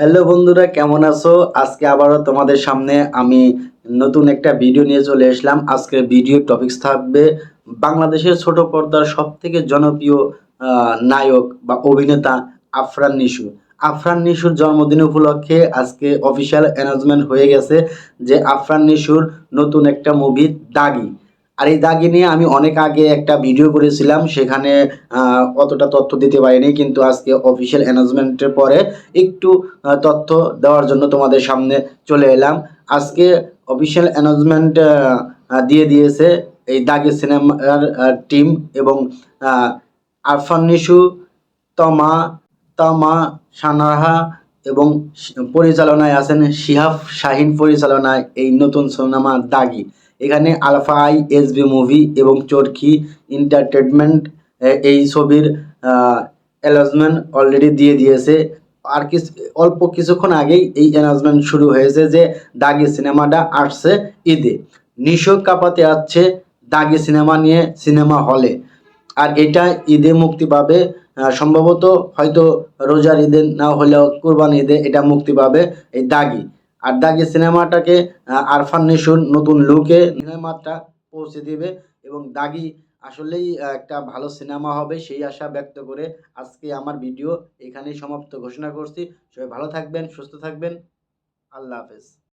Hello বন্ধুরা, কেমন আছো? আজকে আবারও তোমাদের সামনে আমি নতুন একটা ভিডিও নিয়ে চলে আসলাম আজকের ভিডিও টপিকস থাকবে বাংলাদেশের ছোট পর্দার সব থেকে জনপ্রিয় নায়ক বা অভিনেতা আফরান নিশু। আফরান নিশুর জন্মদিন উপলক্ষে আজকে অফিসিয়াল অ্যানাউন্সমেন্ট হয়ে গেছে যে আফরান নিশুর নতুন একটা মুভি দাগি। আর এই দাগি নিয়ে আমি অনেক আগে একটা ভিডিও করেছিলাম, সেখানে অতটা তথ্য দিতে পারিনি, কিন্তু আজকে অফিসিয়াল অ্যানাউন্সমেন্টের পরে একটু তথ্য দেওয়ার জন্য তোমাদের সামনে চলে এলাম। আজকে অফিসিয়াল অ্যানাউন্সমেন্ট দিয়ে দিয়েছে এই দাগি সিনেমার টিম এবং আরফান নিশু, তমা, তামা সানাহা এবং পরিচালনায় আছেন শিহাব শাহিন পরিচালনায় এই নতুন সিনেমা দাগি। এখানে alpha I, S B movie এবং চরকি এন্টারটেনমেন্ট এই ছবির অ্যানাউন্সমেন্ট অলরেডি দিয়ে দিয়েছে। আর কিছু, অল্প কিছুক্ষণ আগেই এই অ্যানাউন্সমেন্ট শুরু হয়েছে যে দাগি সিনেমাটা আসছে ঈদে। নিশো কাপাতে আসছে দাগি সিনেমা নিয়ে সিনেমা হলে। আর এটা ঈদে মুক্তি পাবে সম্ভবত হয়তো রোজার ঈদে না হলেও কুরবান ঈদে এটা মুক্তি পাবে এই দাগি। আর দাগি সিনেমাটাকে আরফান নিশুর নতুন লুকে সিনেমাটা পৌঁছে দেবে এবং দাগি আসলেই একটা ভালো সিনেমা হবে সেই আশা ব্যক্ত করে আজকে আমার ভিডিও এখানেই সমাপ্ত ঘোষণা করছি। সবাই ভালো থাকবেন, সুস্থ থাকবেন। আল্লাহ হাফেজ।